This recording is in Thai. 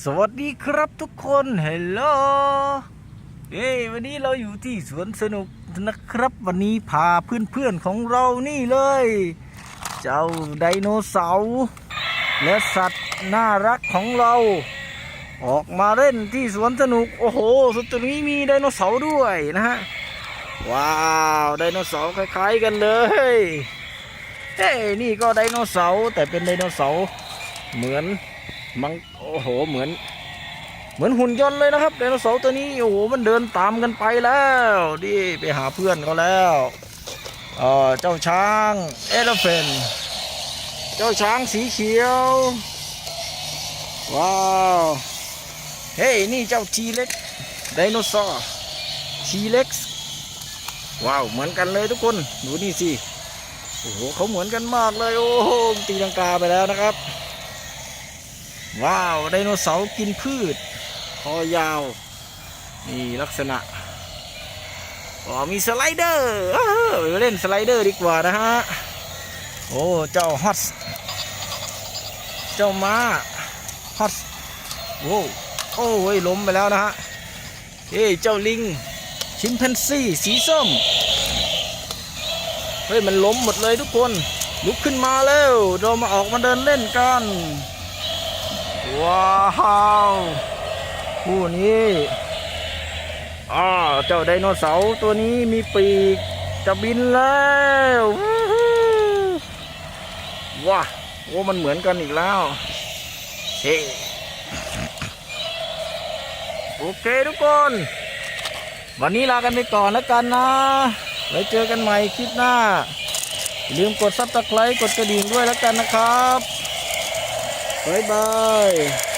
สวัสดีครับทุกคนเฮลโลเอ้ยวันนี้เราอยู่ที่สวนสนุกนะครับ วันนี้พาเพื่อนๆของเรานี่เลย เจ้าไดโนเสาร์และสัตว์น่ารักของเรา ออกมาเล่นที่สวนสนุก โอ้โหสุดตรงนี้มีไดโนเสาร์ด้วยนะฮะ ว้าวไดโนเสาร์คล้ายๆกันเลยเอ้ยนี่ก็ไดโนเสาร์แต่เป็นไดโนเสาร์เหมือน มังโอ้โหเหมือน เหมือนหุ่นยนต์เลยนะครับไดโนเสาร์ตัวนี้โอ้โหมันเดินตามกันไปแล้วดิไปหาเพื่อนเขาแล้วเออเจ้าช้างเอลเฟนเจ้าช้างสีเขียว ว้าวเฮ้ยนี่เจ้าทีเล็กไดโนเสาร์ทีเล็กว้าวเหมือนกันเลยทุกคนดูนี่สิโอ้โหเขาเหมือนกันมากเลยโอ้โหตีลังกาไปแล้วนะครับ ว้าว ไดโนเสาร์กินพืช คอยาว นี่ลักษณะอ๋อมีสไลเดอร์เออไปเล่นสไลเดอร์ดีกว่านะฮะ โอ้ เจ้าฮอตเจ้าม้าฮอตโอ้โอ้ยล้มไปแล้วนะฮะ เฮ้ยเจ้าลิง ชิมแพนซี่สีส้ม เฮ้ย มันล้มหมดเลยทุกคน ลุกขึ้นมาแล้ว เรามาออกมาเดินเล่นกัน ว้าวคู่นี้อ่าเจ้าไดโนเสาร์ตัวนี้มีปีกจะบินแล้ววู้ฮู้ว้าโอ้มันเหมือนกันอีกแล้วเฮ้โอเคทุกคน วันนี้ลากันไปก่อนแล้วกันนะ ไว้เจอกันใหม่คลิปหน้า ลืมกดซับสไครต์กดกระดิ่งด้วยแล้วกันนะครับ บ๊ายบาย